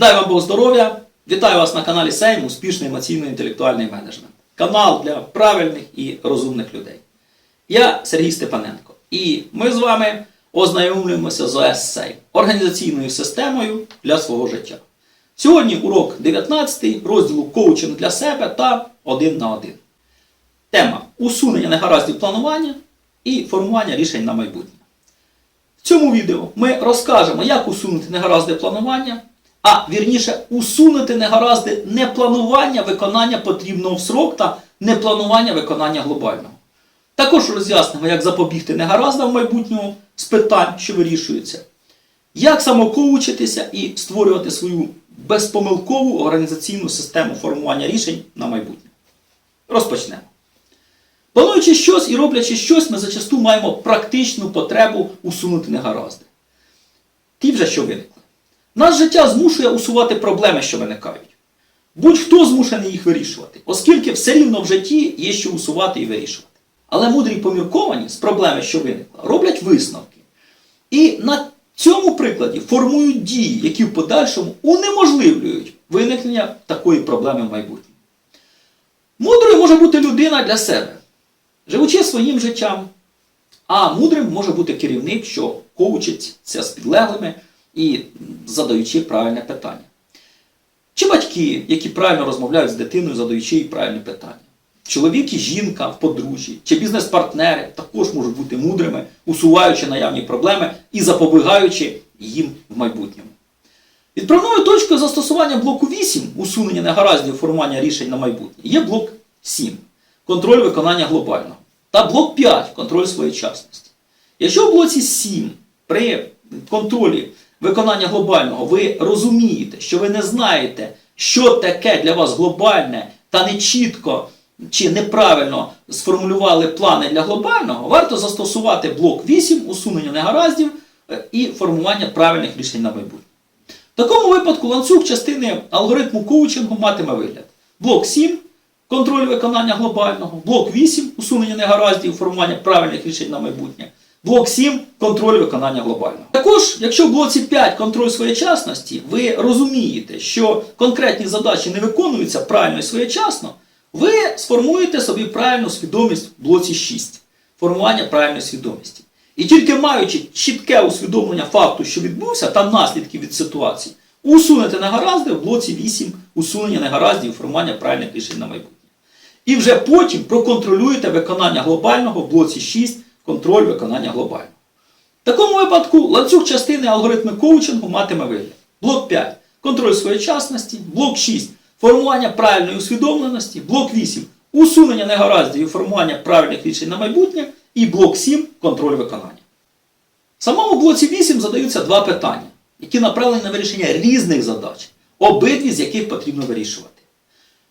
Дай вам Бог здоров'я! Вітаю вас на каналі Сейм Успішний емоційно-інтелектуальний менеджмент. Канал для правильних і розумних людей. Я Сергій Степаненко. І ми з вами ознайомлюємося з ОС Сейм організаційною системою для свого життя. Сьогодні урок 19 розділу коучинг для себе та один на один. Тема усунення негараздів планування і формування рішень на майбутнє. В цьому відео ми розкажемо, як усунути негаразди планування, а вірніше усунути негаразди непланування виконання потрібного в срок та непланування виконання глобального. Також роз'яснимо, як запобігти негараздам в майбутньому з питань, що вирішуються, як самокоучитися і створювати свою безпомилкову організаційну систему формування рішень на майбутнє. Розпочнемо. Плануючи щось і роблячи щось, ми зачасту маємо практичну потребу усунути негаразди. Ті вже що виникли. Нас життя змушує усувати проблеми, що виникають. Будь-хто змушений їх вирішувати, оскільки все рівно в житті є що усувати і вирішувати. Але мудрі помірковані з проблеми, що виникла, роблять висновки. І на цьому прикладі формують дії, які в подальшому унеможливлюють виникнення такої проблеми в майбутньому. Мудрою може бути людина для себе, живучи своїм життям. А мудрим може бути керівник, що коучиться з підлеглими і задаючи правильне питання. Чи батьки, які правильно розмовляють з дитиною, задаючи їй правильні питання. Чоловік і жінка в подружжі, чи бізнес-партнери також можуть бути мудрими, усуваючи наявні проблеми і запобігаючи їм в майбутньому. Відправною точкою застосування блоку 8 усунення негараздів формування рішень на майбутнє є блок 7 контроль виконання глобального та блок 5 контроль своєчасності. Якщо в блоці 7 при контролі виконання глобального ви розумієте, що ви не знаєте, що таке для вас глобальне та не чітко чи неправильно сформулювали плани для глобального, варто застосувати блок 8 усунення негараздів е, і формування правильних рішень на майбутнє. В такому випадку ланцюг частини алгоритму коучингу матиме вигляд. Блок 7 контроль виконання глобального, блок 8 усунення негараздів, формування правильних рішень на майбутнє. Блок 7 контроль виконання глобального. Також, якщо в блоці 5 контроль своєчасності, ви розумієте, що конкретні задачі не виконуються правильно і своєчасно, ви сформуєте собі правильну свідомість в блоці 6 формування правильної свідомості. І тільки маючи чітке усвідомлення факту, що відбувся, та наслідків від ситуації, усунете негаразди в блоці 8 усунення негараздів і формування правильних рішень на майбутнє. І вже потім проконтролюєте виконання глобального в блоці 6 контроль виконання глобального. В такому випадку ланцюг частини алгоритми коучингу матиме вигляд. Блок 5 контроль своєчасності, блок 6 формування правильної усвідомленості, блок 8 усунення негараздів і формування правильних рішень на майбутнє, і блок 7 контроль виконання. В самому блоці 8 задаються два питання, які направлені на вирішення різних задач, обидві з яких потрібно вирішувати.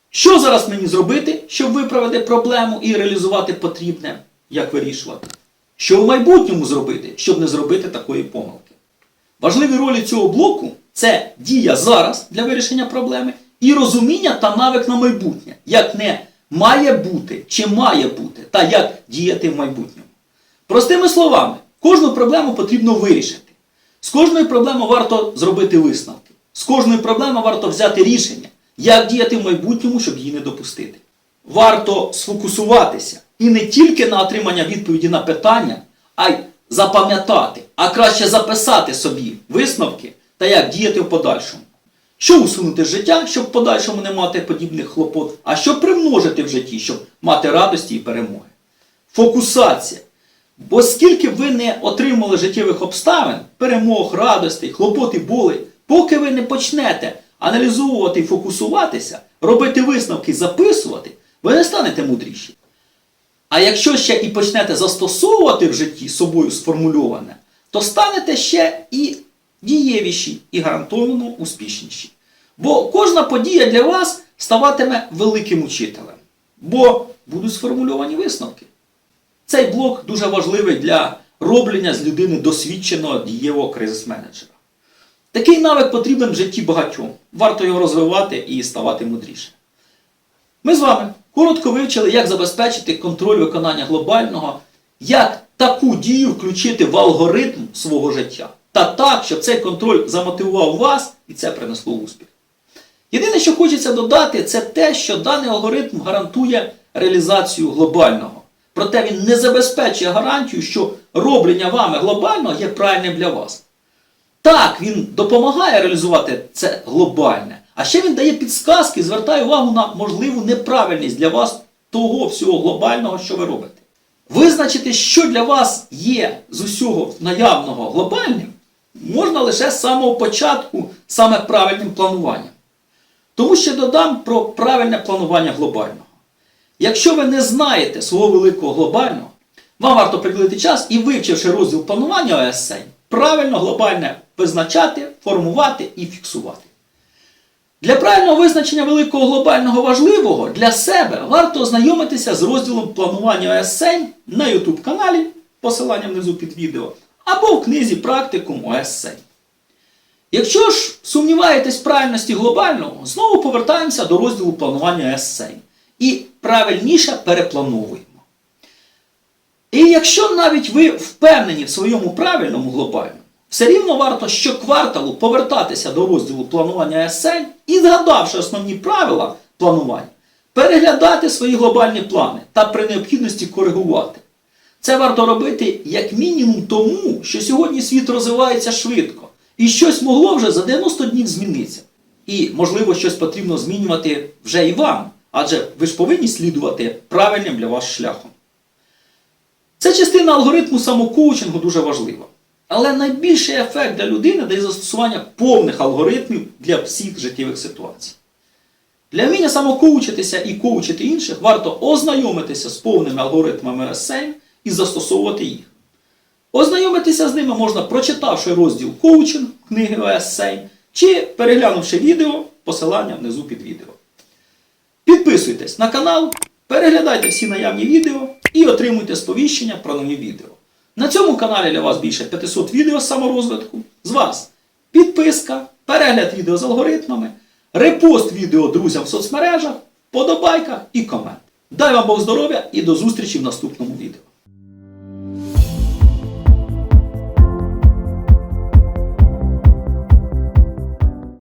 Що зараз мені зробити, щоб виправити проблему і реалізувати потрібне, як вирішувати? Що в майбутньому зробити, щоб не зробити такої помилки? Важливі ролі цього блоку це дія зараз для вирішення проблеми і розуміння та навик на майбутнє, як не має бути чи має бути, та як діяти в майбутньому. Простими словами, кожну проблему потрібно вирішити. З кожної проблеми варто зробити висновки. З кожної проблеми варто взяти рішення, як діяти в майбутньому, щоб її не допустити. Варто сфокусуватися і не тільки на отримання відповіді на питання, а й запам'ятати, а краще записати собі висновки та як діяти в подальшому. Що усунути життя, щоб в подальшому не мати подібних хлопот, а що примножити в житті, щоб мати радості і перемоги. Фокусація. Бо скільки ви не отримали життєвих обставин, перемог, радостей, хлопот і болей, поки ви не почнете аналізовувати і фокусуватися, робити висновки, записувати, ви не станете мудріші. А якщо ще і почнете застосовувати в житті собою сформульоване, то станете ще і дієвіші, і гарантовано успішніші. Бо кожна подія для вас ставатиме великим учителем, бо будуть сформульовані висновки. Цей блок дуже важливий для роблення з людини досвідченого дієвого кризис-менеджера. Такий навик потрібен в житті багатьом. Варто його розвивати і ставати мудріше. Ми з вами коротко вивчили, як забезпечити контроль виконання глобального, як таку дію включити в алгоритм свого життя та та так, щоб цей контроль замотивував вас і це принесло успіх. Єдине, що хочеться додати, це те, що даний алгоритм гарантує реалізацію глобального. Проте він не забезпечує гарантію, що роблення вами глобального є правильним для вас. Так, він допомагає реалізувати це глобальне, а ще він дає підсказки, звертає увагу на можливу неправильність для вас того всього глобального, що ви робите. Визначити, що для вас є з усього наявного глобальним, можна лише з самого початку саме правильним плануванням. Тому ще додам про правильне планування глобального. Якщо ви не знаєте свого великого глобального, вам варто приділити час і вивчивши розділ планування ОС, правильно глобальне визначати, формувати і фіксувати. Для правильного визначення великого глобального важливого для себе варто ознайомитися з розділом планування ОС на YouTube каналі, посилання внизу під відео, або в книзі Практикум ОС. Якщо ж сумніваєтесь в правильності глобального, знову повертаємося до розділу планування ОС і правильніше переплановуємо. І якщо навіть ви впевнені в своєму правильному глобальному, все рівно варто щокварталу повертатися до розділу планування ЕСН і, згадавши основні правила планування, переглядати свої глобальні плани та при необхідності коригувати. Це варто робити як мінімум тому, що сьогодні світ розвивається швидко, і щось могло вже за 90 днів змінитися. І, можливо, щось потрібно змінювати вже і вам, адже ви ж повинні слідувати правильним для вас шляхом. Ця частина алгоритму самокоучингу дуже важлива. Але найбільший ефект для людини дає застосування повних алгоритмів для всіх життєвих ситуацій. Для вміння самокоучитися і коучити інших варто ознайомитися з повними алгоритмами ОСМ і застосовувати їх. Ознайомитися з ними можна, прочитавши розділ коучинг книги ОСМ чи переглянувши відео, посилання внизу під відео. Підписуйтесь на канал, переглядайте всі наявні відео і отримуйте сповіщення про нові відео. На цьому каналі для вас більше 500 відео з саморозвитку. З вас підписка, перегляд відео з алгоритмами, репост відео друзям в соцмережах, подобайка і комент. Дай вам Бог здоров'я і до зустрічі в наступному відео.